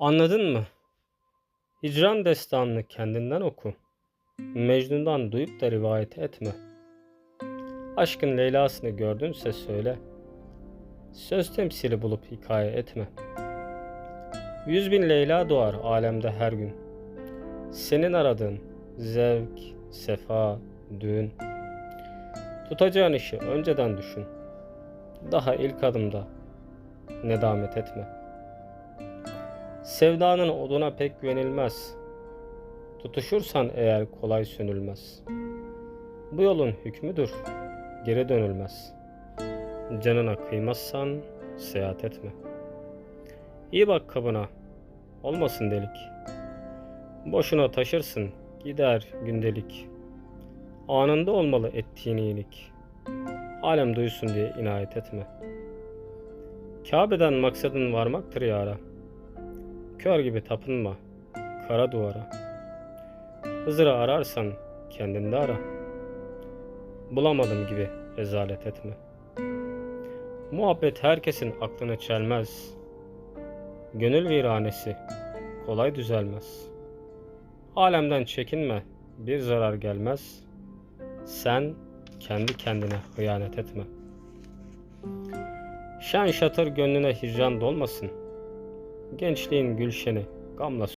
Anladın mı? Hicran destanını kendinden oku. Mecnun'dan duyup da rivayet etme. Aşkın Leyla'sını gördünse söyle. Söz temsili bulup hikaye etme. Yüz bin Leyla doğar alemde her gün. Senin aradığın zevk, sefa, düğün. Tutacağın işi önceden düşün. Daha ilk adımda nedamet etme. Sevdanın oduna pek güvenilmez. Tutuşursan eğer kolay sönülmez. Bu yolun hükmüdür, geri dönülmez. Canına kıymazsan seyahat etme. İyi bak kabına, olmasın delik. Boşuna taşırsın, gider gündelik. Anında olmalı ettiğin iyilik. Alem duysun diye inayet etme. Kabe'den maksadın varmaktır yara. Kör gibi tapınma kara duvara. Hızır'ı ararsan kendinde ara. Bulamadım gibi rezalet etme. Muhabbet herkesin aklını çelmez. Gönül viranesi kolay düzelmez. Alemden çekinme bir zarar gelmez. Sen kendi kendine hıyanet etme. Şen şatır gönlüne hicran dolmasın. Gençliğin gülşeni gamla